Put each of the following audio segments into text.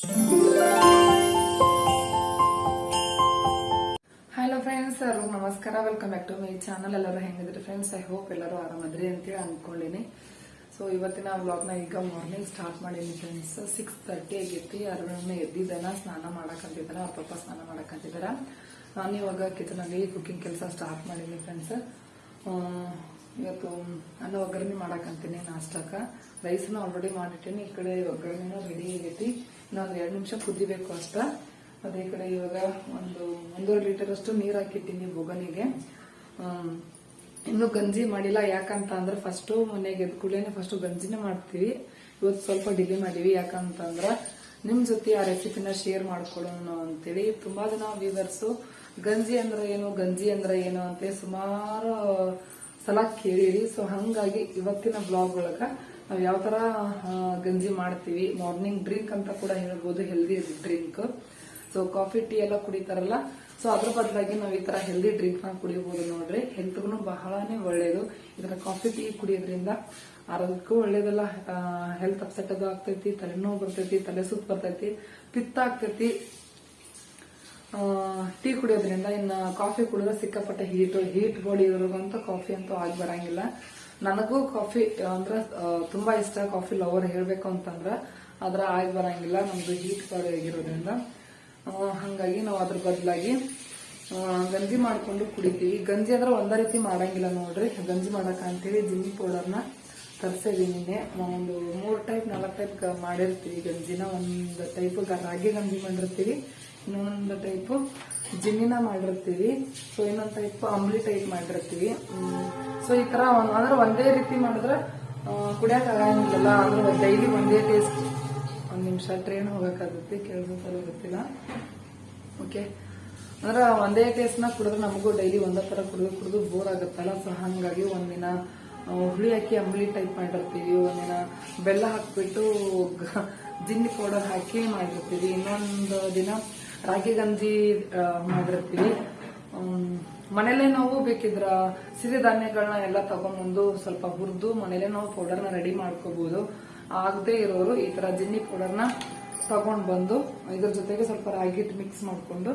Hello friends ಎಲ್ಲರೂ ನಮಸ್ಕಾರ. Welcome back to my channel ಎಲ್ಲರೂ ಹೆಂಗಿದ್ರಿ ಫ್ರೆಂಡ್ಸ್ ಐ ಹೋಪ್ ಎಲ್ಲರೂ ಆರಾಮದ್ರಿ ಅಂತೇಳಿ ಅನ್ಕೊಂಡಿನಿ. ಸೊ ಇವತ್ತಿನ ವ್ಲಾಗ್ನ ಈಗ ಮಾರ್ನಿಂಗ್ ಸ್ಟಾರ್ಟ್ ಮಾಡೀನಿ ಫ್ರೆಂಡ್ಸ್ ಸಿಕ್ಸ್ ತರ್ಟಿ ಆಗೈತಿ. ಅರವಣ್ಣೆ ಎದ್ದಿದ್ದಾನ, ಸ್ನಾನ ಮಾಡಕಂತಿದ್ದಾರ ಅವ್ರ ಸ್ನಾನ ಮಾಡಕಂತಿದ್ದಾರ ನಾನು ಇವಾಗ ಕಿಚನಲ್ಲಿ ಕುಕಿಂಗ್ ಕೆಲಸ ಸ್ಟಾರ್ಟ್ ಮಾಡೀನಿ ಫ್ರೆಂಡ್ಸ್ ಇವತ್ತು ಅನ್ನ ಒಗ್ಗರಣೆ ಮಾಡಕಂತೀನಿ, ನಾಷ್ಟಕ್ಕ. ರೈಸ್ನ ಆಲ್ರೆಡಿ ಮಾಡಿಟ್ಟೀನಿ. ಈ ಕಡೆ ಒಗ್ಗರಣೆನೂ ರೆಡಿ ಆಗೈತಿ. ಇನ್ನೊಂದು ಎರಡು ನಿಮಿಷ ಕುದಿಬೇಕು ಅಷ್ಟ. ಅದೇ ಕಡೆ ಇವಾಗ ಒಂದು ಒಂದೂವರೆ ಲೀಟರ್ ಅಷ್ಟು ನೀರು ಹಾಕಿಟ್ಟಿನಿ ಬೊಗನಿಗೆ ಇನ್ನು ಗಂಜಿ ಮಾಡಿಲ್ಲ, ಯಾಕಂತ ಅಂದ್ರೆ ಫಸ್ಟ್ ಮನೆಗೆ ಕೂಡಲೇ ಫಸ್ಟ್ ಗಂಜಿನೇ ಮಾಡ್ತೀವಿ. ಇವತ್ತು ಸ್ವಲ್ಪ ಡಿಲೇ ಮಾಡೀವಿ ಯಾಕಂತಂದ್ರೆ ನಿಮ್ಮ ಜೊತೆ ಆ ರೆಸಿಪಿನ ಶೇರ್ ಮಾಡ್ಕೊಳ್ಳೋಣ ಅಂತೇಳಿ. ತುಂಬಾ ಜನ ವ್ಯೂವರ್ಸ್ ಗಂಜಿ ಅಂದ್ರೆ ಏನು, ಗಂಜಿ ಅಂದ್ರೆ ಏನು ಅಂತ ಸುಮಾರು ಸಲ ಕೇಳಿರಿ. ಸೊ ಹಂಗಾಗಿ ಇವತ್ತಿನ ಬ್ಲಾಗ್ ಒಳಗ ನಾವ್ ಯಾವ ತರ ಗಂಜಿ ಮಾಡ್ತೀವಿ ಮಾರ್ನಿಂಗ್ ಡ್ರಿಂಕ್ ಅಂತ ಕೂಡ ಹೇಳ್ಬೋದು healthy drink so coffee tea ಎಲ್ಲ ಕುಡಿತಾರಲ್ಲ ಸೊ ಅದ್ರ ಬದಲಾಗಿ ನಾವು ಈ ತರ ಹೆಲ್ದಿ ಡ್ರಿಂಕ್ನ ಕುಡಿಯಬಹುದು ನೋಡ್ರಿ. ಹೆಲ್ತ್ಗೂ ಬಹಳನೇ ಒಳ್ಳೇದು. ಇದರ ಕಾಫಿ ಟೀ ಕುಡಿಯೋದ್ರಿಂದ ಆರೋಗ್ಯಕ್ಕೂ ಒಳ್ಳೇದಲ್ಲ. ಹೆಲ್ತ್ ಅಪ್ಸೆಟ್ ಅದು ಆಗ್ತೈತಿ, ತಲೆನೋವು ಬರ್ತೈತಿ, ತಲೆ ಸುತ್ತ ಬರ್ತೈತಿ, ಪಿತ್ತ ಆಗ್ತೈತಿ. ಟೀ ಕುಡಿಯೋದ್ರಿಂದ ಇನ್ನು ಕಾಫಿ ಕುಡಿದ್ರೆ ಸಿಕ್ಕಾಪಟ್ಟೆ ಹೀಟ್ ಹೀಟ್ ಬಾಡಿ ಇರೋದಂತ ಕಾಫಿ ಅಂತೂ ಆಗಿ ಬರಂಗಿಲ್ಲ. ನನಗೂ ಕಾಫಿ ಅಂದ್ರೆ ತುಂಬಾ ಇಷ್ಟ ಕಾಫಿ ಲವರ್ ಹೇಳ್ಬೇಕು ಅಂತಂದ್ರ ಅದ್ರ ಆಯ್ದು ಬರಂಗಿಲ್ಲ, ನಮ್ದು ಹೀಟ್ ಬಾಡಿ ಆಗಿರೋದ್ರಿಂದ. ಹಂಗಾಗಿ ನಾವು ಅದ್ರ ಬದಲಾಗಿ ಗಂಜಿ ಮಾಡ್ಕೊಂಡು ಕುಡಿತೀವಿ. ಗಂಜಿ ಅಂದ್ರೆ ಒಂದೇ ರೀತಿ ಮಾಡಂಗಿಲ್ಲ ನೋಡ್ರಿ. ಗಂಜಿ ಮಾಡಕ ಅಂತೇಳಿ ಜಿಮ್ ಪೌಡರ್ನ ತರ್ಸಿದೀನಿ ಒಂದು ಮೂರ್ ಟೈಪ್ ನಾಲ್ಕು ಟೈಪ್ ಮಾಡಿರ್ತೀವಿ ಗಂಜಿನ. ಒಂದು ಟೈಪ್ ರಾಗಿ ಗಂಜಿ ಮಾಡಿರ್ತೀವಿ. ಇನ್ನೊಂದು ಟೈಪ್ ಜಿನ್ನಿನ ಮಾಡಿರ್ತೀವಿ. ಸೊ ಇನ್ನೊಂದು ಟೈಪ್ ಅಂಬ್ಲಿ ಟೈಪ್ ಮಾಡಿರ್ತೀವಿ. ಸೊ ಈ ತರ ಅಂದ್ರೆ ಒಂದೇ ರೀತಿ ಮಾಡಿದ್ರೆ ಕುಡಿಯಕ್ ಆಗಂಗಿಲ್ಲ ಅಂದ್ರೆ ಡೈಲಿ ಒಂದೇ ಟೇಸ್ಟ್ ಒಂದ್ ನಿಮಿಷ ಟ್ರೈನ್ ಹೋಗಕ್ಕಾಗುತ್ತೆ ಕೇಳಿಸೋ ಗೊತ್ತಿಲ್ಲ. ಓಕೆ ಅಂದ್ರೆ ಒಂದೇ ಟೇಸ್ಟ್ನ ಕುಡಿದ್ರೆ ನಮಗೂ ಡೈಲಿ ಒಂದೇ ತರ ಕುಡಿದು ಕುಡಿದು ಬೋರ್ ಆಗುತ್ತಲ್ಲ. ಸೊ ಹಂಗಾಗಿ ಒಂದಿನ ಹುಳಿ ಹಾಕಿ ಅಂಬ್ಲಿ ಟೈಪ್ ಮಾಡಿರ್ತೀವಿ. ಒಂದಿನ ಬೆಲ್ಲ ಹಾಕ್ಬಿಟ್ಟು ಜಿನ್ನಿ ಪೌಡರ್ ಹಾಕಿ ಮಾಡಿರ್ತೀವಿ. ಇನ್ನೊಂದು ದಿನ ರಾಗಿ ಗಂಜಿ ಮಾಡಿರ್ತೀವಿ. ಮನೇಲೆ ನಾವು ಬೇಕಿದ್ರ ಸಿರಿಧಾನ್ಯಗಳನ್ನ ಎಲ್ಲ ತಗೊಂಡ್ಬಂದು ಸ್ವಲ್ಪ ಹುರಿದು ಮನೇಲೆ ನಾವು ಪೌಡರ್ನ ರೆಡಿ ಮಾಡ್ಕೋಬಹುದು ಆಗದೆ ಇರೋರು ಈ ತರ ಜಿನ್ನಿ ಪೌಡರ್ನ ತಗೊಂಡ್ ಬಂದು ಇದ್ರ ಜೊತೆಗೆ ಸ್ವಲ್ಪ ರಾಗಿ ಮಿಕ್ಸ್ ಮಾಡ್ಕೊಂಡು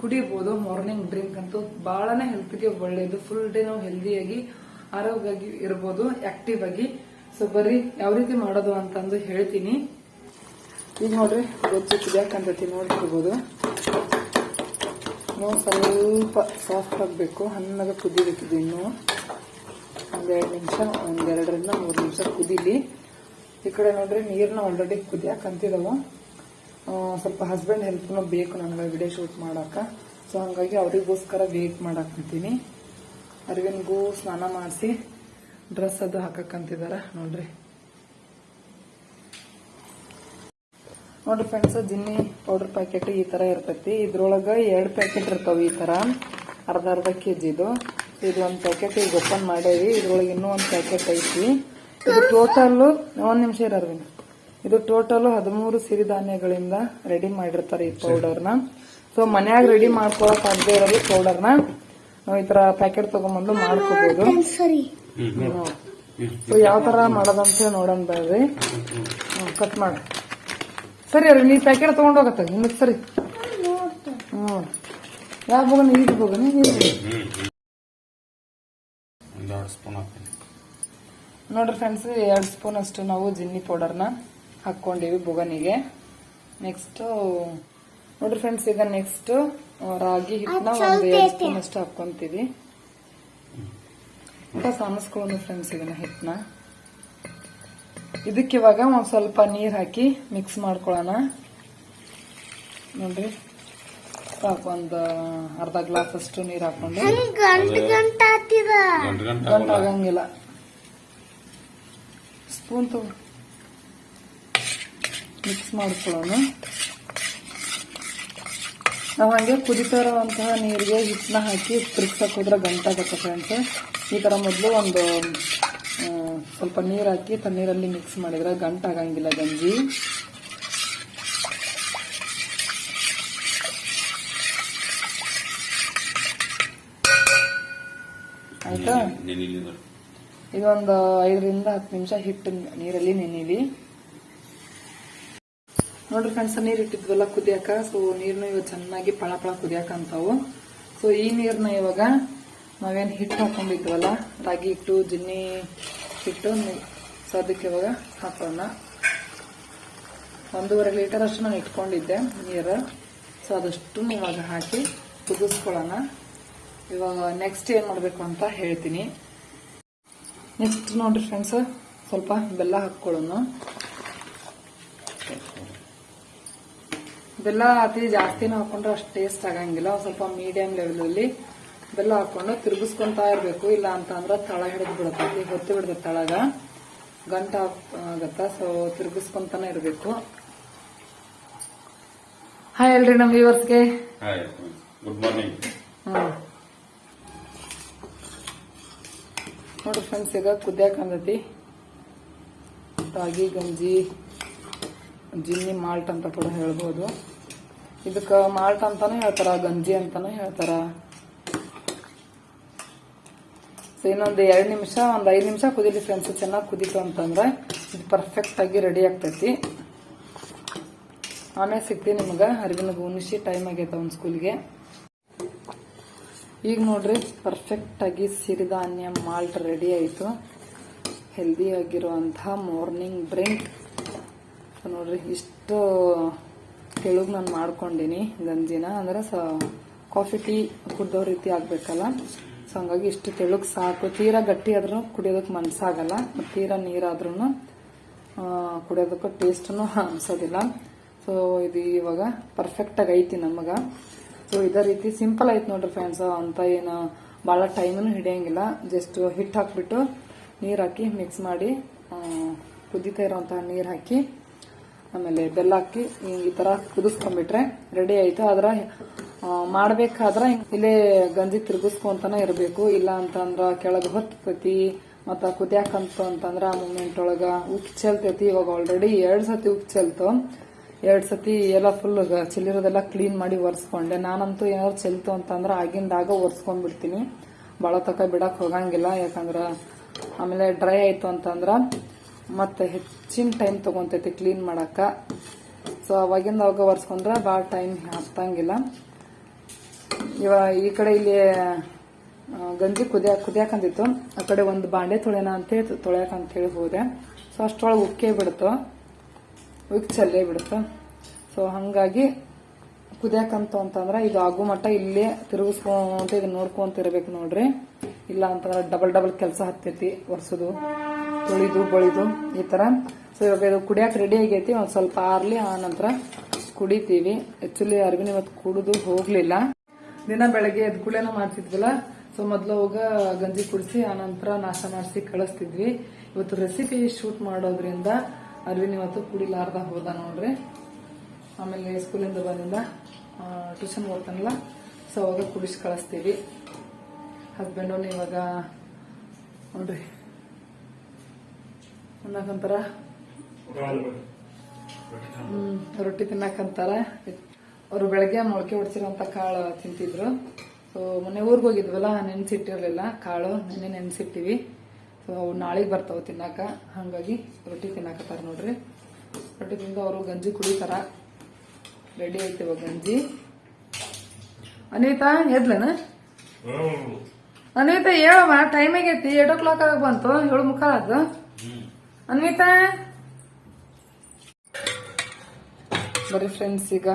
ಕುಡಿಬಹುದು ಮಾರ್ನಿಂಗ್ ಡ್ರಿಂಕ್ ಅಂತೂ ಬಹಳನೇ ಹೆಲ್ತ್ಗೆ ಒಳ್ಳೇದು. ಫುಲ್ ಡೇ ನಾವು ಹೆಲ್ದಿಯಾಗಿ ಆರೋಗ್ಯವಾಗಿ ಇರ್ಬೋದು ಆಕ್ಟಿವ್ ಆಗಿ. ಸೊ ಬರ್ರಿ ಯಾವ ರೀತಿ ಮಾಡೋದು ಅಂತಂದು ಹೇಳ್ತೀನಿ. ಈಗ ನೋಡ್ರಿ ಗೊಜ್ಜು ಕುದಿಯಾಕಂತೈತಿ ನೋಡ್ತಿರ್ಬೋದು ಇನ್ನೂ ಸ್ವಲ್ಪ ಸಾಫ್ಟ್ ಆಗಬೇಕು ಹಣ್ಣಾಗ ಕುದಿಬೇಕಿದು ಇನ್ನೂ. ಒಂದೆರಡು ನಿಮಿಷ ಒಂದೆರಡರಿಂದ ಮೂರು ನಿಮಿಷ ಕುದೀಲಿ. ಈ ಕಡೆ ನೋಡ್ರಿ ನೀರನ್ನ ಆಲ್ರೆಡಿ ಕುದಿಯಾಕಂತಿದಾವು ಆ, ಸ್ವಲ್ಪ ಹಸ್ಬೆಂಡ್ ಹೆಲ್ಪ್ನು ಬೇಕು ನನಗೆ ವಿಡಿಯೋ ಶೂಟ್ ಮಾಡಾಕ. ಸೊ ಹಂಗಾಗಿ ಅವರಿಗೋಸ್ಕರ ವೇಟ್ ಮಾಡಾಕಂತೀನಿ ಅರಿವಿನಿಗೂ ಸ್ನಾನ ಮಾಡಿಸಿ ಡ್ರೆಸ್ ಅದು ಹಾಕಕ್ಕಂತಿದಾರ ನೋಡ್ರಿ. ನೋಡ್ರಿ ಫ್ರೆಂಡ್ಸ್ ಜಿನ್ನಿ ಪೌಡರ್ ಪ್ಯಾಕೆಟ್ ಈ ತರ ಇರ್ತೈತಿ. ಇದ್ರೊಳಗ ಎರಡು ಪ್ಯಾಕೆಟ್ ಇರ್ತಾವ ಈ ತರ. ಅರ್ಧ ಅರ್ಧ ಕೆ ಜಿದು ಇದು. ಒಂದು ಪ್ಯಾಕೆಟ್ ಈಗ ಓಪನ್ ಮಾಡೇವಿ. ಇದ್ರೊಳಗೆ ಇನ್ನೂ ಒಂದು ಪ್ಯಾಕೆಟ್ ಐತಿ. ಇದು ಟೋಟಲ್ ಒಂದು ನಿಮಿಷ ಇರ ಇದು ಟೋಟಲ್ ಹದಿಮೂರು ಸಿರಿಧಾನ್ಯಗಳಿಂದ ರೆಡಿ ಮಾಡಿರ್ತಾರೆ ಈ ಪೌಡರ್ನ ಸೊ ಮನ್ಯಾಗ ರೆಡಿ ಮಾಡ್ಕೊಳಕ್ ಆಗದೆ ಇರೋದು ಪೌಡರ್ನ ನಾವು ಈ ತರ ಪ್ಯಾಕೆಟ್ ತಗೊಂಡ್ಬಂದು ಮಾಡ್ಕೋಬಹುದು ಸೊ ಯಾವ ತರ ಮಾಡೋದಂತ ಹೇಳಿ ನೋಡೋಣ ಬರ್ರಿ. ಕಟ್ ಮಾಡಿ. ಸರಿ ಅವ್ರಿ ನೀ ಪ್ಯಾಕೆಟ್ ತಗೊಂಡ್ ಹೋಗತ್ತ ಹಿಂದಕ್ಕೆ ಸರಿ. ಹ್ಞೂ ಯಾವ ಬೋಗನ ಈಗ ಬೋಗನ ನೋಡ್ರಿ ಫ್ರೆಂಡ್ಸ್ ಎರಡು ಸ್ಪೂನ್ ಅಷ್ಟು ನಾವು ಜಿನ್ನಿ ಪೌಡರ್ನ ಹಾಕೊಂಡಿವಿ ಬೊಗನಿಗೆ. ನೆಕ್ಸ್ಟ್ ನೋಡ್ರಿ ಫ್ರೆಂಡ್ಸ್ ಈಗ ನೆಕ್ಸ್ಟ್ ರಾಗಿ ಹಿಟ್ಟನ್ನ ಒಂದು ಎರಡು ಸ್ಪೂನ್ ಅಷ್ಟು ಹಾಕೊಂತೀವಿ ಊಟ ಸಾಮಿಸ್ಕೊಳ್ಳೋಣ ಫ್ರೆಂಡ್ಸ್ ಇದನ್ನ ಹಿಟ್ಟನ ಇದಕ್ಕೆ ಇವಾಗ ಒಂದು ಸ್ವಲ್ಪ ನೀರು ಹಾಕಿ ಮಿಕ್ಸ್ ಮಾಡ್ಕೊಳ್ಳೋಣ. ನೋಡ್ರಿ ಸಾಕು ಒಂದು ಅರ್ಧ ಗ್ಲಾಸ್ ಅಷ್ಟು ನೀರು ಹಾಕೊಂಡು ಗಂಟು ಗಂಟೆ ಗಂಟು ಆಗಂಗಿಲ್ಲ. ಸ್ಪೂನ್ ತಗೋ. ಮಿಕ್ಸ್ ಮಾಡ್ಕೊಳ್ಳೋಣ. ನಾವು ಹಂಗೆ ಕುದಿತಾ ಇರುವಂತಹ ನೀರಿಗೆ ಹಿಟ್ಟನ್ನ ಹಾಕಿ ತಿರುಗ್ಸಕ್ಕೆ ಹೋದ್ರೆ ಗಂಟಾಗತ್ತೆ ಫ್ರೆಂಡ್ಸ್ ಈ ತರ ಮೊದಲು ಒಂದು ಸ್ವಲ್ಪ ನೀರು ಹಾಕಿ ತಣ್ಣೀರಲ್ಲಿ ಮಿಕ್ಸ್ ಮಾಡಿದ್ರೆ ಗಂಟಾಗಂಗಿಲ್ಲ ಗಂಜಿ. ಆಯ್ತಾ? ಇದೊಂದು ಐದರಿಂದ ಹತ್ತು ನಿಮಿಷ ಹಿಟ್ಟು ನೀರಲ್ಲಿ ನೆನೀಲಿ. ನೋಡ್ರಿ ಫ್ರೆಂಡ್ಸ್ ನೀರಿಟ್ಟಿದ್ವಲ್ಲ ಕುದಿಯಾಕ ಸೊ ನೀರ್ನ ಇವಾಗ ಚೆನ್ನಾಗಿ ಪಳ ಪಳ ಕುದಿಯಾಕ ಅಂತಾವು. ಸೊ ಈ ನೀರ್ನ ಇವಾಗ ನಾವೇನ್ ಹಿಟ್ಟು ಹಾಕೊಂಡಿದ್ವಲ್ಲ ರಾಗಿ ಹಿಟ್ಟು ಜಿನ್ನಿ ಹಿಟ್ಟು ಸದ್ಯಕ್ಕೆ ಇವಾಗ ಹಾಕೋಣ. ಒಂದೂವರೆ ಲೀಟರ್ ಅಷ್ಟು ನಾನು ಇಟ್ಕೊಂಡಿದ್ದೆ ನೀರು. ಸೊ ಅದಷ್ಟು ಇವಾಗ ಹಾಕಿ ಕುದಿಸ್ಕೊಳ್ಳೋಣ. ಇವಾಗ ನೆಕ್ಸ್ಟ್ ಏನು ಮಾಡಬೇಕು ಅಂತ ಹೇಳ್ತೀನಿ. ನೆಕ್ಸ್ಟ್ ನೋಡ್ರಿ ಫ್ರೆಂಡ್ಸ್ ಸ್ವಲ್ಪ ಬೆಲ್ಲ ಹಾಕ್ಕೊಳ್ಳೋಣ. ಬೆಲ್ಲ ಅತಿ ಜಾಸ್ತಿನೂ ಹಾಕೊಂಡ್ರೆ ಅಷ್ಟು ಟೇಸ್ಟ್ ಆಗಂಗಿಲ್ಲ. ಸ್ವಲ್ಪ ಮೀಡಿಯಂ ಲೆವೆಲಲ್ಲಿ ಬೆಲ್ಲ ಹಾಕೊಂಡು ತಿರುಗಿಸ್ಕೊಂತಾ ಇರಬೇಕು. ಇಲ್ಲ ಅಂತ ಅಂದ್ರೆ ತಳ ಹಿಡಿದು ಬಿಡುತ್ತೆ. ಗೊತ್ತು ಬಿಡುತ್ತೆ ತಳಗ ಗಂಟ ಆಗತ್ತ ಸೊ ತಿರುಗಿಸ್ಕೊಂತಾನೆ ಇರಬೇಕು. ಹಾಯ್ ಅಲ್ರಿ ನಮ್ಮ ವ್ಯೂವರ್ಸ್ಗೆ. ಗುಡ್ ಮಾರ್ನಿಂಗ್ ನೋಡ್ರಿ ಫ್ರೆಂಡ್ಸ್ ಈಗ ಕುದ್ಯಾಕ ಅಂದೈತಿ ರಾಗಿ ಗಂಜಿ ಜಿನ್ನಿ ಮಾಲ್ಟ್ ಅಂತ ಕೂಡ ಹೇಳ್ಬೋದು. ಇದಕ್ಕ ಮಾಲ್ಟ್ ಅಂತಾನು ಹೇಳ್ತಾರ ಗಂಜಿ ಅಂತಾನು ಹೇಳ್ತಾರ ಸೊ ಇನ್ನೊಂದು ಎರಡು ನಿಮಿಷ, ಒಂದು ಐದು ನಿಮಿಷ ಕುದಿಲಿ ಫ್ರೆಂಡ್ಸ್, ಚೆನ್ನಾಗಿ ಕುದೀತು ಅಂತಂದ್ರೆ ಇದು ಪರ್ಫೆಕ್ಟ್ ಆಗಿ ರೆಡಿ ಆಗ್ತೈತಿ. ಆಮೇಲೆ ಸಿಗ್ತೀನಿ ನಿಮ್ಗೆ ಅರಿವಿನ ಉಣಿಸಿ ಟೈಮ್ ಆಗೈತೆ ಒಂದು ಸ್ಕೂಲ್ಗೆ ಈಗ ನೋಡ್ರಿ ಪರ್ಫೆಕ್ಟ್ ಆಗಿ ಸಿರಿಧಾನ್ಯ ಮಾಲ್ಟ್ ರೆಡಿ ಆಯಿತು. ಹೆಲ್ದಿ ಆಗಿರುವಂತಹ ಮಾರ್ನಿಂಗ್ ಡ್ರಿಂಕ್ ನೋಡ್ರಿ, ಇಷ್ಟು ತೆಳುಗ್ ನಾನು ಮಾಡ್ಕೊಂಡಿನಿ ಗಂಜಿನ. ಅಂದ್ರೆ ಸ ಕಾಫಿ ಟೀ ಕುಡ್ದೋ ರೀತಿ ಆಗ್ಬೇಕಲ್ಲ. ಸೊ ಹಂಗಾಗಿ ಇಷ್ಟು ತೆಳುಗ್ ಸಾಕು. ತೀರಾ ಗಟ್ಟಿ ಆದ್ರೂ ಕುಡಿಯೋದಕ್ಕೆ ಮನ್ಸಾಗಲ್ಲ. ತೀರಾ ನೀರಾದ್ರೂ ಕುಡಿಯೋದಕ್ಕೆ ಟೇಸ್ಟನ್ನು ಅನ್ಸೋದಿಲ್ಲ. ಸೊ ಇದು ಇವಾಗ ಪರ್ಫೆಕ್ಟ್ ಆಗಿ ಐತಿ ನಮಗ. ಸೊ ಇದೇ ರೀತಿ ಸಿಂಪಲ್ ಐತಿ ನೋಡ್ರಿ ಫ್ರೆಂಡ್ಸ್ ಅಂತ ಏನು ಭಾಳ ಟೈಮನ್ನು ಹಿಡಿಯಂಗಿಲ್ಲ. ಜಸ್ಟ್ ಹಿಟ್ಟು ಹಾಕ್ಬಿಟ್ಟು ನೀರು ಹಾಕಿ ಮಿಕ್ಸ್ ಮಾಡಿ ಕುದಿತಾ ಇರೋಂತಹ ನೀರು ಹಾಕಿ ಆಮೇಲೆ ಬೆಲ್ಲ ಹಾಕಿ ಈ ತರ ಕುದಿಸ್ಕೊಂಡ್ಬಿಟ್ರೆ ರೆಡಿ ಆಯ್ತು. ಆದ್ರ ಮಾಡ್ಬೇಕಾದ್ರ ಇಲ್ಲೇ ಗಂಜಿ ತಿರ್ಗಿಸ್ಕೊಂತಾನೆ ಇರಬೇಕು. ಇಲ್ಲ ಅಂತಂದ್ರೆ ಕೆಳಗೆ ಹೊತ್ತೈತಿ ಮತ್ತ ಕುದಿಯಾಕಂತ ಅಂತಂದ್ರ ಆ ಮೂಮೆಂಟ್ ಒಳಗ ಉಕ್ಕಿ ಚೆಲ್ತೈತಿ. ಇವಾಗ ಆಲ್ರೆಡಿ ಎರಡ್ ಸತಿ ಉಕ್ಕಿ ಚೆಲ್ತು. ಎರಡ್ ಸತಿ ಎಲ್ಲ ಫುಲ್ ಚೆಲ್ಲಿರೋದೆಲ್ಲ ಕ್ಲೀನ್ ಮಾಡಿ ಒರೆಸ್ಕೊಂಡೆ. ನಾನಂತೂ ಏನಾದ್ರು ಚೆಲ್ತು ಅಂತಂದ್ರ ಆಗಿಂದಾಗ ಒರೆಸ್ಕೊಂಡ್ಬಿಡ್ತೀನಿ. ಭಾಳ ತಕ ಬಿಡಕ್ ಹೋಗಂಗಿಲ್ಲ. ಯಾಕಂದ್ರ ಆಮೇಲೆ ಡ್ರೈ ಆಯ್ತು ಅಂತಂದ್ರ ಮತ್ತೆ ಹೆಚ್ಚಿನ ಟೈಮ್ ತಗೊಂತೈತಿ ಕ್ಲೀನ್ ಮಾಡಾಕ. ಸೊ ಅವಾಗಿಂದ ಅವಾಗ ಒರೆಸ್ಕೊಂಡ್ರೆ ಭಾಳ ಟೈಮ್ ಹತ್ತಂಗಿಲ್ಲ ಇವಾಗ ಈ ಕಡೆ ಇಲ್ಲಿ ಗಂಜಿ ಕುದಿಯ, ಕುದಿಯಾಕಂತಿತ್ತು. ಆ ಕಡೆ ಒಂದು ಬಾಂಡೆ ತೊಳೆನ ಅಂತ ಹೇಳಿ ಅಂತ ಹೇಳಿ ಹೋದೆ. ಸೊ ಅಷ್ಟರೊಳಗೆ ಉಕ್ಕೇ ಬಿಡ್ತು. ಉಕ್ಕಿ ಚಲ್ಲೇ ಬಿಡ್ತು. ಸೊ ಹಂಗಾಗಿ ಕುದಿಯಾಕಂತ ಅಂತಂದ್ರೆ ಇದು ಆಗು ಮಟ್ಟ ಇಲ್ಲೇ ತಿರುಗಿಸ್ಕೊಂತ ಇದು ನೋಡ್ಕೊಂತ ಇರ್ಬೇಕು ನೋಡ್ರಿ. ಇಲ್ಲ ಅಂತಂದ್ರೆ ಡಬಲ್ ಡಬಲ್ ಕೆಲಸ ಹತ್ತೈತಿ ಒರ್ಸೋದು. ತೊಳಿದು, ಬಳಿದು, ಈ ತರ. ಸೊ ಇವಾಗ ಇದು ಕುಡಿಯೋಕೆ ರೆಡಿ ಆಗೈತಿ. ಒಂದ್ ಸ್ವಲ್ಪ ಆರ್ಲಿ ಆ ನಂತರ ಕುಡಿತೀವಿ. ಆಕ್ಚುಲಿ ಅರ್ವಿನ ಇವತ್ತು ಕುಡಿದು ಹೋಗ್ಲಿಲ್ಲ. ದಿನ ಬೆಳಗ್ಗೆ ಎದ್ ಕುಳೆನ ಮಾಡ್ತಿದ್ವಲ್ಲ ಸೊ ಮೊದ್ಲು ಹೋಗ ಗಂಜಿ ಕುಡಿಸಿ ಆನಂತರ ನಾಶ ಮಾಡಿಸಿ ಕಳಿಸ್ತಿದ್ವಿ. ಇವತ್ತು ರೆಸಿಪಿ ಶೂಟ್ ಮಾಡೋದ್ರಿಂದ ಅರ್ವಿನ್ ಇವತ್ತು ಕುಡಿಲಾರ್ದ ಹೋದ ನೋಡ್ರಿ. ಆಮೇಲೆ ಸ್ಕೂಲಿಂದ ಬಂದಿಂದ ಟ್ಯೂಷನ್ ಹೋಗ್ತಾನಲ್ಲ ಸೊ ಅವಾಗ ಕುಡಿಸಿ ಕಳಿಸ್ತೀವಿ. ಹಸ್ಬೆಂಡು ಇವಾಗ ನೋಡ್ರಿ ಅನ್ನಕಂತಾರ ಹ್ಮ್, ರೊಟ್ಟಿ ತಿನ್ನಕಂತಾರ. ಅವ್ರು ಬೆಳಗ್ಗೆ ಮೊಳಕೆ ಹೊಡ್ಸಿರೋಂತ ಕಾಳು ತಿಂತಿದ್ರು. ಸೊ ಮೊನ್ನೆ ಊರಿಗೆ ಹೋಗಿದ್ವಲ್ಲ, ನೆನ್ಸಿಟ್ಟಿರ್ಲಿಲ್ಲ. ಕಾಳು ನೆನ್ನೆ ನೆನ್ಸಿಟ್ಟಿವಿ. ಸೊ ನಾಳೆಗೆ ಬರ್ತಾವ ತಿನ್ನಾಕ. ಹಂಗಾಗಿ ರೊಟ್ಟಿ ತಿನ್ನಾಕತ್ತಾರ ನೋಡ್ರಿ. ರೊಟ್ಟಿ ತಿಂದು ಅವರು ಗಂಜಿ ಕುಡಿತಾರ. ರೆಡಿ ಆಯ್ತಿವ ಗಂಜಿ. ಅನಿತಾ, ಎದ್ಲನ? ಅನಿತಾ, ಹೇಳಮ್ಮ ಟೈಮ್ ಆಗೈತಿ. ಏಟ್ ಓ ಕ್ಲಾಕ್ ಆಗ ಬಂತು. ಏಳು ಮುಖ ಆತು ಅನ್ವಿತಾ? ಬರೀ ಫ್ರೆಂಡ್ಸ್ ಈಗ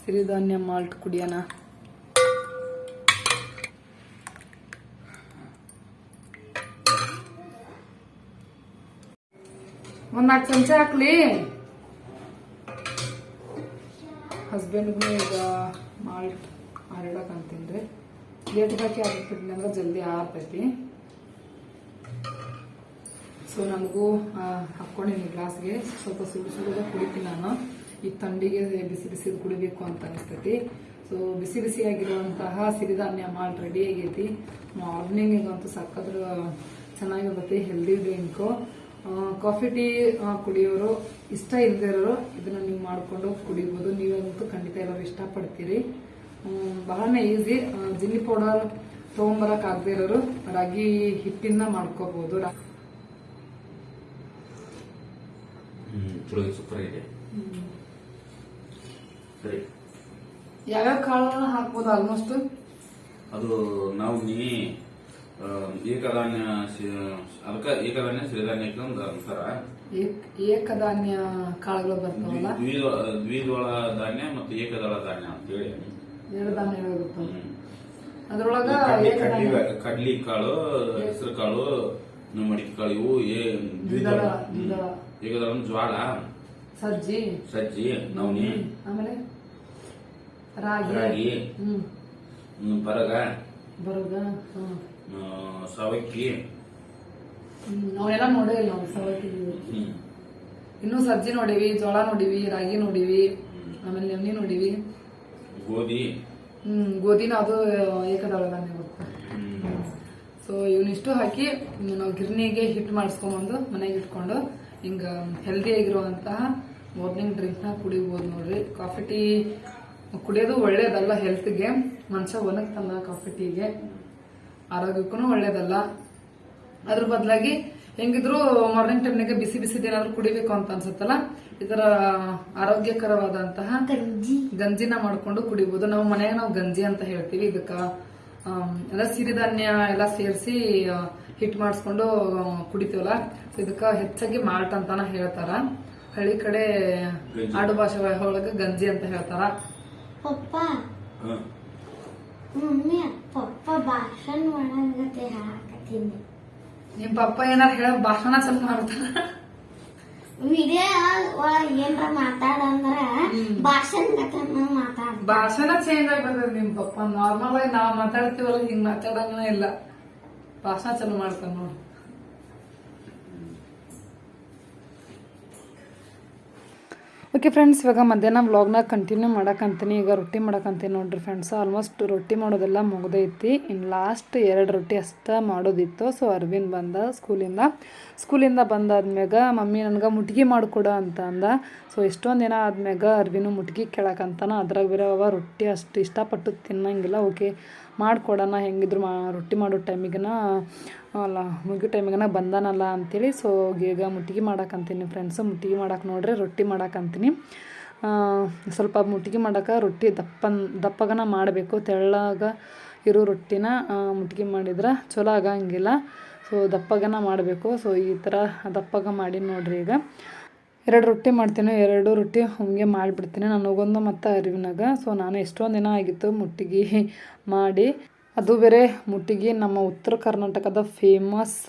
ಸಿರಿಧಾನ್ಯ ಮಾಲ್ಟ್ ಕುಡಿಯೋಣ. ಒಂದ್ ನಾಲ್ಕು ಚಮಚ ಹಾಕ್ಲಿ. ಹಸ್ಬೆಂಡ್ಗೂ ಈಗ ಮಾಲ್ಟ್ ಆರಿಡಕ್ ಅಂತೀನಿ ಲೇಟ್ ಹಾಕಿ ಹಾಕಿಬಿಟ್ನಿ ಅಂದ್ರೆ ಜಲ್ದಿ ಆರ್ತೈತಿ. ಸೊ ನನಗೂ ಹಾಕ್ಕೊಂಡಿನಿ ಗ್ಲಾಸ್ಗೆ. ಸ್ವಲ್ಪ ಸುಡು ಸುಡುದ ಕುಡಿತೀನಿ ನಾನು. ಈ ಥಂಡಿಗೆ ಬಿಸಿ ಬಿಸಿ ಕುಡಿಬೇಕು ಅಂತ ಅನಿಸ್ತೈತಿ. ಸೊ ಬಿಸಿ ಬಿಸಿಯಾಗಿರುವಂತಹ ಸಿರಿಧಾನ್ಯ ಮಾಲ್ಟ್ ರೆಡಿ ಆಗೈತಿ. ಮಾರ್ನಿಂಗ್ ಈಗಂತೂ ಸಕ್ಕದ್ರ ಚೆನ್ನಾಗಿರ್ತೈತಿ ಹೆಲ್ದಿ ಡ್ರಿಂಕು ಕಾಫಿ ಟೀ ಕುಡಿಯೋರು, ಇಷ್ಟ ಇಲ್ಲದೆ ಇರೋರು ಇದನ್ನ ನೀವು ಮಾಡಿಕೊಂಡು ಕುಡಿಬೋದು. ನೀವಂತೂ ಖಂಡಿತ ಎಲ್ಲರೂ ಇಷ್ಟಪಡ್ತೀರಿ. ಬಹಳನೇ ಈಸಿ ಜಿಲ್ಲಿ ಪೌಡರ್ ತೊಗೊಂಬರಕ್ಕೆ ಇರೋರು, ರಾಗಿ ಹಿಟ್ಟಿಂದ ಮಾಡ್ಕೋಬಹುದು ಚಲೋ ಸೂಪರ್ ಇದೆ. ಸರಿ. ಯಾವ್ಯಾವ ಕಾಳುಗಳನ್ನ ಹಾಕ್ಬೋದು ಆಲ್ಮೋಸ್ಟ್ ಅದು ನಾವು ನೀ ಏಕಧಾನ್ಯ ಅದಕ್ಕೆ ಏಕಧಾನ್ಯ ಸಿರಿಧಾನ್ಯ ಒಂದು ಅಂತಾರ. ಏಕಧಾನ್ಯ ಕಾಳುಗಳು ಬರ್ತಾವಲ್ಲ? ದ್ವಿದಳ ದ್ವಿದಳ ಧಾನ್ಯ ಮತ್ತು ಏಕದಳ ಧಾನ್ಯ ಅಂತೇಳಿ ಎರಡು ಧಾನ್ಯಗಳು ಬರ್ತಾವ. ಅದ್ರೊಳಗ ಕಡ್ಲಿ ಕಾಳು ಹೆಸರು ಕಾಳು ಮಡಿಕೆ ಕಾಳು ಇವು ಏ ದ್ವಿದಳ. ಅಂದ್ರೆ ಜ್ವಾಳ. ಸಜ್ಜಿ. ಸಜ್ಜಿ ನವನಿ ಆಮೇಲೆ ರಾಗಿ. ರಾಗಿ. ಬರಗ. ಆ, ಸವಕ್ಕಿ. ಅವನ್ನೆಲ್ಲ ನೋಡೇ ಇಲ್ಲ ನಾವು ಹ್ಮ್. ಇನ್ನು ಸಜ್ಜಿ ನೋಡಿವಿ ಜೋಳ ನೋಡಿವಿ ರಾಗಿ ನೋಡಿವಿ ಆಮೇಲೆ ನೆವನಿ ನೋಡಿವಿ. ಗೋಧಿ. ಹ್ಮ್ ಗೋಧಿನ ಅದು ಏಕದಳ. ಸೊ ಇವನಿಷ್ಟು ಹಾಕಿ ನಾವು ಗಿರ್ನಿಗೆ ಹಿಟ್ ಮಾಡಿಸ್ಕೊಂಬಂದು ಮನೆಗೆ ಇಟ್ಕೊಂಡು ಹಿಂಗ ಹೆಲ್ದಿ ಆಗಿರುವಂತಹ ಮಾರ್ನಿಂಗ್ ಡ್ರಿಂಕ್ನ ಕುಡಿಬಹುದು ನೋಡ್ರಿ. ಕಾಫಿ ಟೀ ಕುಡಿಯೋದು ಒಳ್ಳೇದಲ್ಲ ಹೆಲ್ತ್ಗೆ ಮನುಷ್ಯ ಒಣಗ್ತಲ್ಲ ಕಾಫಿ ಟೀಗೆ ಆರೋಗ್ಯಕ್ಕೂ ಒಳ್ಳೇದಲ್ಲ. ಅದ್ರ ಬದಲಾಗಿ ಹೆಂಗಿದ್ರು ಮಾರ್ನಿಂಗ್ ಟೈಮ್ನಾಗ ಬಿಸಿ ಬಿಸಿ ಏನಾದ್ರು ಕುಡಿಬೇಕು ಅಂತ ಅನ್ಸುತ್ತಲ್ಲ? ಈ ತರ ಆರೋಗ್ಯಕರವಾದಂತಹ ಗಂಜಿನ ಮಾಡ್ಕೊಂಡು ಕುಡಿಬಹುದು ನಾವು ಮನೆಯಾಗ ನಾವು ಗಂಜಿ ಅಂತ ಹೇಳ್ತೀವಿ. ಇದಕ್ಕ ಎಲ್ಲ ಸಿರಿಧಾನ್ಯ ಎಲ್ಲ ಸೇರಿಸಿ ಹಿಟ್ ಮಾಡಿಸ್ಕೊಂಡು ಕುಡಿತೀವಲ್ಲ? ಸೊ ಇದಕ್ಕ ಹೆಚ್ಚಾಗಿ ಮಾಲ್ಟ್ ಅಂತಾನ ಹೇಳ್ತಾರ. ಹಳ್ಳಿ ಕಡೆ. ಆಡು ಭಾಷೆ ಒಳಗೆ ಗಂಜಿ ಅಂತ ಹೇಳ್ತಾರ. ಪಪ್ಪ. ಮಮ್ಮಿ ಪಪ್ಪ ಭಾಷಣ ಮಾಡಂಗತೆ ನಿಮ್ ಪಪ್ಪ ಏನಾರ ಹೇಳ ಭಾಷಣ ಚಂದ ಮಾಡ್ತಾರ. ವಿಡಿಯೋ ಒಳಗ ಏನ್ರ ಮಾತಾಡಂದ್ರ ಭಾಷಣ ಮಾತಾಡ. ಭಾಷಣ ಚೇಂಜ್ ಆಗ್ಬಿಡ್ತದೆ ನಿಮ್ ಪಪ್ಪ. ನಾರ್ಮಲ್ ಆಗಿ ನಾವ್ ಮಾತಾಡ್ತೀವಲ್ಲ ಹಿಂಗ್ ಮಾತಾಡಂಗ ಇಲ್ಲ. ಚಲೋ ಮಾಡ್ತಾನ ನೋಡಿ. ಓಕೆ ಫ್ರೆಂಡ್ಸ್ ಇವಾಗ ಮಧ್ಯಾಹ್ನ ವ್ಲಾಗ್ನ ಕಂಟಿನ್ಯೂ ಮಾಡೋಕ್ಕಂತೀನಿ ಈಗ ರೊಟ್ಟಿ ಮಾಡೋಕ್ಕಂತೀನಿ ನೋಡ್ರಿ ಫ್ರೆಂಡ್ಸ್ ಆಲ್ಮೋಸ್ಟ್ ರೊಟ್ಟಿ ಮಾಡೋದೆಲ್ಲ ಮುಗ್ದೈತಿ. ಇನ್ನು ಲಾಸ್ಟ್ ಎರಡು ರೊಟ್ಟಿ ಅಷ್ಟೇ ಮಾಡೋದಿತ್ತು. ಸೊ ಅರವಿಂದ್ ಬಂದ ಸ್ಕೂಲಿಂದ ಸ್ಕೂಲಿಂದ ಬಂದಾದ್ಮ್ಯಾಗ, ಮಮ್ಮಿ, ನನಗೆ ಮುಟ್ಗಿ ಮಾಡಿಕೊಡು ಅಂತ ಅಂದ. ಸೊ ಎಷ್ಟೊಂದು ದಿನ ಆದ್ಮ್ಯಾಗ ಅರ್ವಿನು ಮುಟ್ಗಿ ಕೇಳಕ್ಕಂತಾನ ಅದ್ರಾಗ ಬೇರೆ ಅವ ರೊಟ್ಟಿ ಅಷ್ಟು ಇಷ್ಟಪಟ್ಟು ತಿನ್ನಂಗಿಲ್ಲ. ಓಕೆ ಮಾಡಿಕೊಡೋಣ, ಹೆಂಗಿದ್ರು ಮಾ, ರೊಟ್ಟಿ ಮಾಡೋ ಟೈಮಿಗನ, ಅಲ್ಲ, ಮುಗಿಯೋ ಟೈಮಿಗನ ಬಂದಾನಲ್ಲ ಅಂಥೇಳಿ ಸೊ ಈಗ ಮುಟ್ಟಿಗೆ ಮಾಡಕ್ಕಂತೀನಿ ಫ್ರೆಂಡ್ಸು ಮುಟ್ಟಿಗೆ ಮಾಡಕ್ಕೆ ನೋಡ್ರಿ, ರೊಟ್ಟಿ ಮಾಡಕ್ಕಂತೀನಿ ಸ್ವಲ್ಪ ಮುಟ್ಟಿಗೆ ಮಾಡೋಕೆ ರೊಟ್ಟಿ ದಪ್ಪನ್, ದಪ್ಪಗನ ಮಾಡಬೇಕು, ತೆಳ್ಳಗ ಇರೋ ರೊಟ್ಟಿನ ಮುಟ್ಟಿಗೆ ಮಾಡಿದ್ರೆ ಚಲೋ ಆಗಂಗಿಲ್ಲ. ಸೊ ದಪ್ಪಗನ ಮಾಡಬೇಕು ಸೊ ಈ ಥರ ದಪ್ಪಗ ಮಾಡಿ ನೋಡ್ರಿ ಈಗ. ಎರಡು ರೊಟ್ಟಿ ಮಾಡ್ತೀನಿ, ಎರಡು ರೊಟ್ಟಿ ಹಾಗೆ ಮಾಡಿಬಿಡ್ತೀನಿ. ನನಗೊಂದು ಮತ್ತು ಅರಿವಿನಾಗ. ಸೊ ನಾನು ಎಷ್ಟೊಂದು ದಿನ ಆಗಿತ್ತು ಮುಟ್ಟಿಗೆ ಮಾಡಿ. ಅದು ಬೇರೆ ಮುಟ್ಟಿಗೆ ನಮ್ಮ ಉತ್ತರ ಕರ್ನಾಟಕದ ಫೇಮಸ್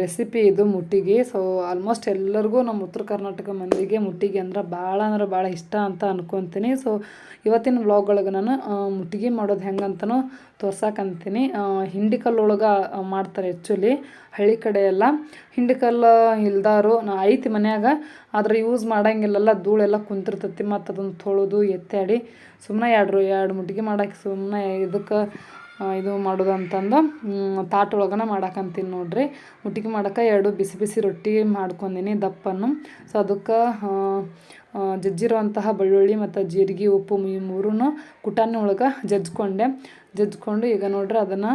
ರೆಸಿಪಿ ಇದು ಮುಟ್ಟಿಗೆ. ಸೊ ಆಲ್ಮೋಸ್ಟ್ ಎಲ್ಲರಿಗೂ ನಮ್ಮ ಉತ್ತರ ಕರ್ನಾಟಕ ಮಂದಿಗೆ ಮುಟ್ಟಿಗೆ ಅಂದ್ರೆ ಭಾಳ ಅಂದ್ರೆ ಭಾಳ ಇಷ್ಟ ಅಂತ ಅನ್ಕೊತೀನಿ. ಸೊ ಇವತ್ತಿನ ಬ್ಲಾಗ್ ಒಳಗೆ ನಾನು ಮುಟ್ಟಿಗೆ ಮಾಡೋದು ಹೆಂಗಂತನೂ ತೋರ್ಸಕ್ಕಂತೀನಿ ಹಿಂಡಿಕಲ್ಲೊಳಗೆ ಮಾಡ್ತಾರೆ ಆ್ಯಕ್ಚುಲಿ ಹಳ್ಳಿ ಕಡೆ ಎಲ್ಲ. ಹಿಂಡಿಕಲ್ಲು ಇಲ್ದಾರು, ನಾ ಐತಿ ಮನ್ಯಾಗ, ಆದರೆ ಯೂಸ್ ಮಾಡಂಗಿಲ್ಲಲ್ಲ, ಧೂಳೆಲ್ಲ ಕುಂತಿರ್ತೈತಿ ಮತ್ತು ಅದನ್ನು ತೊಳೆದು ಎತ್ತಾಡಿ ಸುಮ್ಮನೆ ಎರಡು ಎರಡು ಮುಟ್ಟಿಗೆ ಮಾಡಕ್ಕೆ ಸುಮ್ಮನೆ ಇದಕ್ಕೆ ಇದು ಮಾಡೋದು ಅಂತಂದು ತಾಟ್ ಒಳಗನ ಮಾಡಾಕಂತೀನಿ ನೋಡ್ರಿ. ಮುಟ್ಟಿಗೆ ಮಾಡೋಕೆ ಎರಡು ಬಿಸಿ ಬಿಸಿ ರೊಟ್ಟಿ ಮಾಡ್ಕೊಂದಿನಿ ದಪ್ಪನ್ನು. ಸೊ ಅದಕ್ಕೆ ಜಜ್ಜಿರುವಂತಹ ಬೆಳ್ಳುಳ್ಳಿ ಮತ್ತು ಜೀರಿಗೆ, ಉಪ್ಪು ಈ ಮೂರೂ ಕುಟಾನಿ ಒಳಗೆ ಜಜ್ಜಿಕೊಂಡೆ ಜಜ್ಜಿಕೊಂಡು ಈಗ ನೋಡ್ರಿ ಅದನ್ನು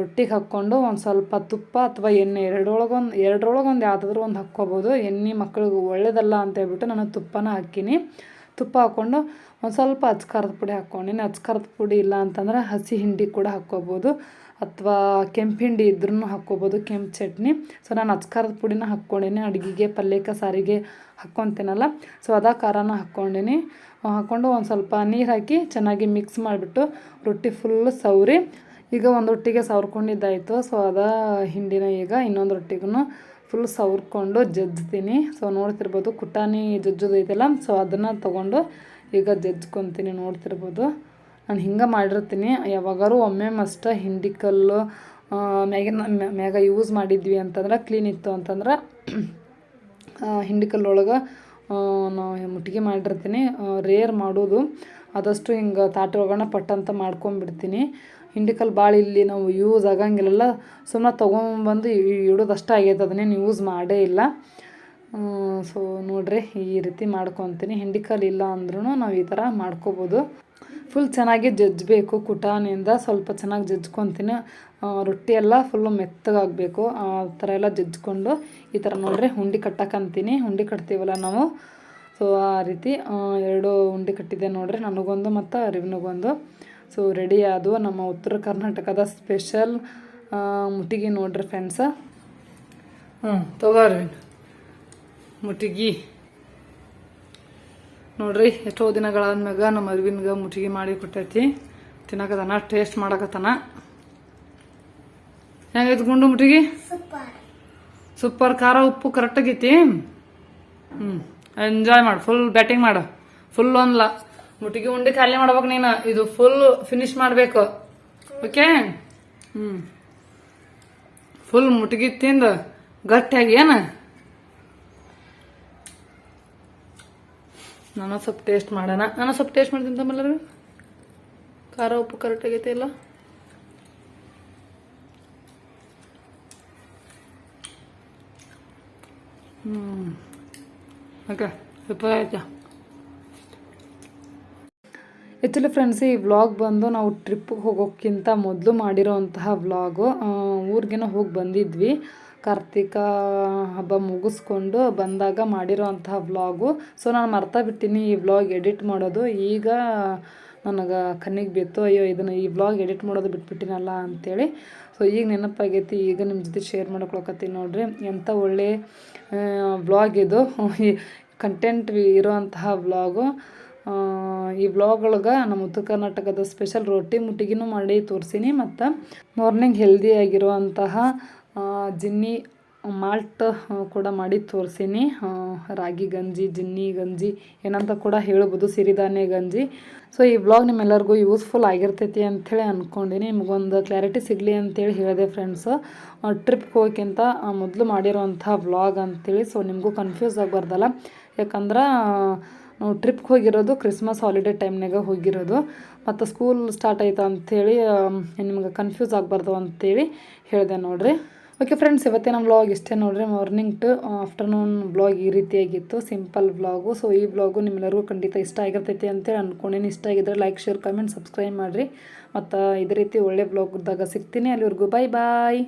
ರೊಟ್ಟಿಗೆ ಹಾಕ್ಕೊಂಡು ಒಂದು ಸ್ವಲ್ಪ ತುಪ್ಪ ಅಥವಾ ಎಣ್ಣೆ ಎರಡರೊಳಗೊಂದು ಎರಡರೊಳಗೊಂದು ಯಾವುದಾದ್ರೂ ಒಂದು ಹಾಕ್ಕೋಬೋದು. ಎಣ್ಣೆ ಮಕ್ಕಳಿಗೆ ಒಳ್ಳೇದಲ್ಲ ಅಂತ ಹೇಳ್ಬಿಟ್ಟು ನಾನು ತುಪ್ಪನ ಹಾಕೀನಿ. ತುಪ್ಪ ಹಾಕ್ಕೊಂಡು ಒಂದು ಸ್ವಲ್ಪ ಅಚ್ಕಾರದ ಪುಡಿ ಹಾಕ್ಕೊಂಡಿನಿ ಅಚ್ಕಾರದ ಪುಡಿ ಇಲ್ಲ ಅಂತಂದ್ರೆ ಹಸಿ ಹಿಂಡಿ ಕೂಡ ಹಾಕ್ಕೋಬೋದು ಅಥವಾ ಕೆಂಪು ಹಿಂಡಿ ಇದ್ರೂ ಹಾಕ್ಕೋಬೋದು, ಕೆಂಪು ಚಟ್ನಿ. ಸೊ ನಾನು ಅಚ್ಕಾರದ ಪುಡಿನ ಹಾಕ್ಕೊಂಡಿನಿ, ಅಡುಗೆಗೆ, ಪಲ್ಯಕ್ಕೆ, ಸಾರಿಗೆ ಹಾಕ್ಕೊತೀನಲ್ಲ. ಸೊ ಅದ ಖಾರನ ಹಾಕ್ಕೊಂಡಿನಿ. ಹಾಕ್ಕೊಂಡು ಒಂದು ಸ್ವಲ್ಪ ನೀರು ಹಾಕಿ ಚೆನ್ನಾಗಿ ಮಿಕ್ಸ್ ಮಾಡಿಬಿಟ್ಟು ರೊಟ್ಟಿ ಫುಲ್ ಸೌರಿ ಈಗ ಒಂದು ರೊಟ್ಟಿಗೆ ಸವರ್ಕೊಂಡಿದ್ದಾಯಿತು. ಸೊ ಅದ ಹಿಂಡಿನ ಈಗ ಇನ್ನೊಂದು ರೊಟ್ಟಿಗೂ ಫುಲ್ ಸವರ್ಕೊಂಡು ಜಜ್ತೀನಿ. ಸೊ ನೋಡ್ತಿರ್ಬೋದು ಕುಟಾನಿ ಜಜ್ಜೋದೈತಲ್ಲ ಸೊ ಅದನ್ನು ತೊಗೊಂಡು ಈಗ ಜಜ್ಕೊತೀನಿ ನೋಡ್ತಿರ್ಬೋದು. ನಾನು ಹಿಂಗೆ ಮಾಡಿರ್ತೀನಿ. ಯಾವಾಗಾರು ಒಮ್ಮೆ ಮಸ್ಟ ಹಿಂಡಿಕಲ್ಲು ಮ್ಯಾಗಿನ ಮ್ಯಾ- ಮ್ಯಾಗ ಯೂಸ್ ಮಾಡಿದ್ವಿ ಅಂತಂದ್ರೆ ಕ್ಲೀನ್ ಇತ್ತು ಅಂತಂದ್ರೆ ಹಿಂಡಿಕಲ್ಲೊಳಗೆ ನಾವು ಮುಟ್ಟಿಗೆ ಮಾಡಿರ್ತೀನಿ. ರೇರ್ ಮಾಡೋದು. ಆದಷ್ಟು ಹಿಂಗೆ ತಾಟಿ ಒಳಗಣ ಪಟ್ಟಂತ ಮಾಡ್ಕೊಂಬಿಡ್ತೀನಿ ಹಿಂಡಿ ಕಲ್ಲು ಭಾಳ ಇಲ್ಲಿ ನಾವು ಯೂಸ್ ಆಗಂಗಿಲ್ಲಲ್ಲ ಸುಮ್ಮನೆ ತೊಗೊಂಬಂದು ಇಡೋದಷ್ಟೇ ಆಗೈತೆ. ಅದನ್ನೇನು ಯೂಸ್ ಮಾಡೇ ಇಲ್ಲ. ಸೊ ನೋಡ್ರಿ ಈ ರೀತಿ ಮಾಡ್ಕೊತೀನಿ. ಹಿಂಡಿಕಲ್ ಇಲ್ಲ ಅಂದ್ರೂ ನಾವು ಈ ಥರ ಮಾಡ್ಕೋಬೋದು. ಫುಲ್ ಚೆನ್ನಾಗಿ ಜಜ್ಜಬೇಕು ಕುಟಾನಿಂದ. ಸ್ವಲ್ಪ ಚೆನ್ನಾಗಿ ಜಜ್ಕೊತೀನಿ. ರೊಟ್ಟಿ ಎಲ್ಲ ಫುಲ್ಲು ಮೆತ್ತಗಾಗಬೇಕು. ಆ ಥರ ಎಲ್ಲ ಜಜ್ಕೊಂಡು ಈ ಥರ ನೋಡ್ರಿ ಹುಂಡಿ ಕಟ್ಟಕ್ಕಂತೀನಿ ಹುಂಡಿ ಕಟ್ತೀವಲ್ಲ ನಾವು. ಸೊ ಆ ರೀತಿ ಎರಡು ಉಂಡೆ ಕಟ್ಟಿದೆ ನೋಡ್ರಿ. ನನಗೊಂದು ಮತ್ತು ಅರಿವಿನಗೊಂದು. ಸೊ ರೆಡಿ ಆದವು ನಮ್ಮ ಉತ್ತರ ಕರ್ನಾಟಕದ ಸ್ಪೆಷಲ್ ಮುಟಿಗಿ ನೋಡ್ರಿ ಫ್ರೆಂಡ್ಸ ಹ್ಞೂ ತಗೋರಿ ಮುಟಿಗಿ ನೋಡ್ರಿ ಎಷ್ಟೋ ದಿನಗಳಾದ್ಮ್ಯಾಗ ನಮ್ಮ ಅರಿವಿನ್ಗ ಮುಟಿಗಿ ಮಾಡಿ ಕೊಟ್ಟೈತಿ. ತಿನ್ನಕತ್ತಾನ ಟೇಸ್ಟ್ ಮಾಡಕತ್ತಾನ. ಹೆಂಗೈತಿ ಗುಂಡು ಮುಟಿಗಿ ಸೂಪರ್. ಖಾರ ಉಪ್ಪು ಕರೆಕ್ಟ್ ಆಗೈತಿ. ಹ್ಞೂ ಎಂಜಾಯ್ ಮಾಡು ಫುಲ್ ಬ್ಯಾಟಿಂಗ್ ಮಾಡು. ಫುಲ್ ಒಂದ್ಲ ಮುಟ್ಟಿಗೆ ಉಂಡೆ ಖಾಲಿ ಮಾಡ್ಬೇಕು ನೀನು. ಇದು ಫುಲ್ ಫಿನಿಶ್ ಮಾಡಬೇಕು. ಓಕೆ ಹ್ಮ್. ಫುಲ್ ಮುಟ್ಗಿ ತಿಂದು ಗಟ್ಟಿಯಾಗಿ ಏನ? ನಾನು ಸ್ವಲ್ಪ ಟೇಸ್ಟ್ ಮಾಡೋಣ. ನಾನು ಸ್ವಲ್ಪ ಟೇಸ್ಟ್ ಮಾಡ್ತೀನಿ ತಮ್ಮಲ್ಲರು. ಖಾರ ಉಪ್ಪು ಕರೆಕ್ಟ್ ಆಗೈತೆ ಇಲ್ಲ ಹ್ಞೂ ಓಕೆ ಸೂಪರ್ ಆಯ್ತಾ? ಆ್ಯಕ್ಚುಲಿ ಫ್ರೆಂಡ್ಸ್ ಈ ವ್ಲಾಗ್ ಬಂದು ನಾವು ಟ್ರಿಪ್ಪಿಗೆ ಹೋಗೋಕ್ಕಿಂತ ಮೊದಲು ಮಾಡಿರೋವಂತಹ ವ್ಲಾಗು ಊರಿಗೇನೋ ಹೋಗಿ ಬಂದಿದ್ವಿ. ಕಾರ್ತಿಕ ಹಬ್ಬ ಮುಗಿಸ್ಕೊಂಡು ಬಂದಾಗ ಮಾಡಿರೋಂತಹ ವ್ಲಾಗು ಸೊ ನಾನು ಮರ್ತಾ ಬಿಡ್ತೀನಿ ಈ ವ್ಲಾಗ್ ಎಡಿಟ್ ಮಾಡೋದು. ಈಗ ನನಗೆ ಕಣ್ಣಿಗೆ ಬಿತ್ತು, ಅಯ್ಯೋ, ಇದನ್ನು ಈ ವ್ಲಾಗ್ ಎಡಿಟ್ ಮಾಡೋದು ಬಿಟ್ಬಿಟ್ಟಿನಲ್ಲ ಅಂಥೇಳಿ ಸೊ ಈಗ ನೆನಪಾಗೈತಿ, ಈಗ ನಿಮ್ಮ ಜೊತೆ ಶೇರ್ ಮಾಡ್ಕೊಳಕತ್ತೀನಿ ನೋಡಿರಿ. ಎಂಥ ಒಳ್ಳೆ ವ್ಲಾಗ್ ಇದು. ಕಂಟೆಂಟ್ ಇರೋವಂತಹ ವ್ಲಾಗು ಈ ವ್ಲಾಗ್ ಒಳಗೆ ನಮ್ಮ ಉತ್ತರ ಕರ್ನಾಟಕದ ಸ್ಪೆಷಲ್ ರೊಟ್ಟಿ ಮುಟ್ಟಿಗೆನೂ ಮಾಡಿ ತೋರಿಸೀನಿ ಮತ್ತು ಮಾರ್ನಿಂಗ್ ಹೆಲ್ದಿಯಾಗಿರುವಂತಹ ಜಿನ್ನಿ ಮಾಲ್ಟ್ ಕೂಡ ಮಾಡಿ ತೋರಿಸೀನಿ. ರಾಗಿ ಗಂಜಿ, ಜಿನ್ನಿ ಗಂಜಿ ಏನಂತ ಕೂಡ ಹೇಳ್ಬೋದು, ಸಿರಿಧಾನ್ಯ ಗಂಜಿ. ಸೊ ಈ ಬ್ಲಾಗ್ ನಿಮ್ಮೆಲ್ಲರಿಗೂ ಯೂಸ್ಫುಲ್ ಆಗಿರ್ತೈತಿ ಅಂಥೇಳಿ ಅಂದ್ಕೊಂಡಿನಿ ನಿಮಗೊಂದು ಕ್ಲಾರಿಟಿ ಸಿಗಲಿ ಅಂತೇಳಿ ಹೇಳಿದೆ ಫ್ರೆಂಡ್ಸು ಟ್ರಿಪ್ಗೆ ಹೋಗೋಕ್ಕಿಂತ ಮೊದಲು ಮಾಡಿರೋವಂಥ ವ್ಲಾಗ್ ಅಂತೇಳಿ ಸೊ ನಿಮಗೂ ಕನ್ಫ್ಯೂಸ್ ಆಗಬಾರ್ದಲ್ಲ. ಯಾಕಂದ್ರೆ ನಾವು ಟ್ರಿಪ್ಗೆ ಹೋಗಿರೋದು ಕ್ರಿಸ್ಮಸ್ ಹಾಲಿಡೇ ಟೈಮ್ನಾಗ ಹೋಗಿರೋದು. ಮತ್ತು ಸ್ಕೂಲ್ ಸ್ಟಾರ್ಟ್ ಆಯ್ತು ಅಂಥೇಳಿ ನಿಮ್ಗೆ ಕನ್ಫ್ಯೂಸ್ ಆಗಬಾರ್ದು ಅಂತೇಳಿ ಹೇಳಿದೆ ನೋಡಿರಿ. ಓಕೆ ಫ್ರೆಂಡ್ಸ್ ಇವತ್ತಿನ ವ್ಲಾಗ್ ಇಷ್ಟೇ ನೋಡಿರಿ. ಮಾರ್ನಿಂಗ್ ಟು ಆಫ್ಟರ್ನೂನ್ ಬ್ಲಾಗ್ ಈ ರೀತಿಯಾಗಿತ್ತು. ಸಿಂಪಲ್ ವ್ಲಾಗು ಸೊ ಈ ವ್ಲಾಗು ನಿಮ್ಮೆಲ್ಲರಿಗೂ ಖಂಡಿತ ಇಷ್ಟ ಆಗಿರ್ತೈತಿ ಅಂತೇಳಿ ಅಂದ್ಕೊಂಡೇನು ಇಷ್ಟ ಆಗಿದ್ರೆ ಲೈಕ್ ಶೇರ್ ಕಮೆಂಟ್ ಸಬ್ಸ್ಕ್ರೈಬ್ ಮಾಡಿರಿ. ಮತ್ತು ಇದೇ ರೀತಿ ಒಳ್ಳೆ ವ್ಲಾಗ್ದಾಗ ಸಿಗ್ತೀನಿ. ಅಲ್ಲಿವರೆಗೂ ಬಾಯ್ ಬಾಯ್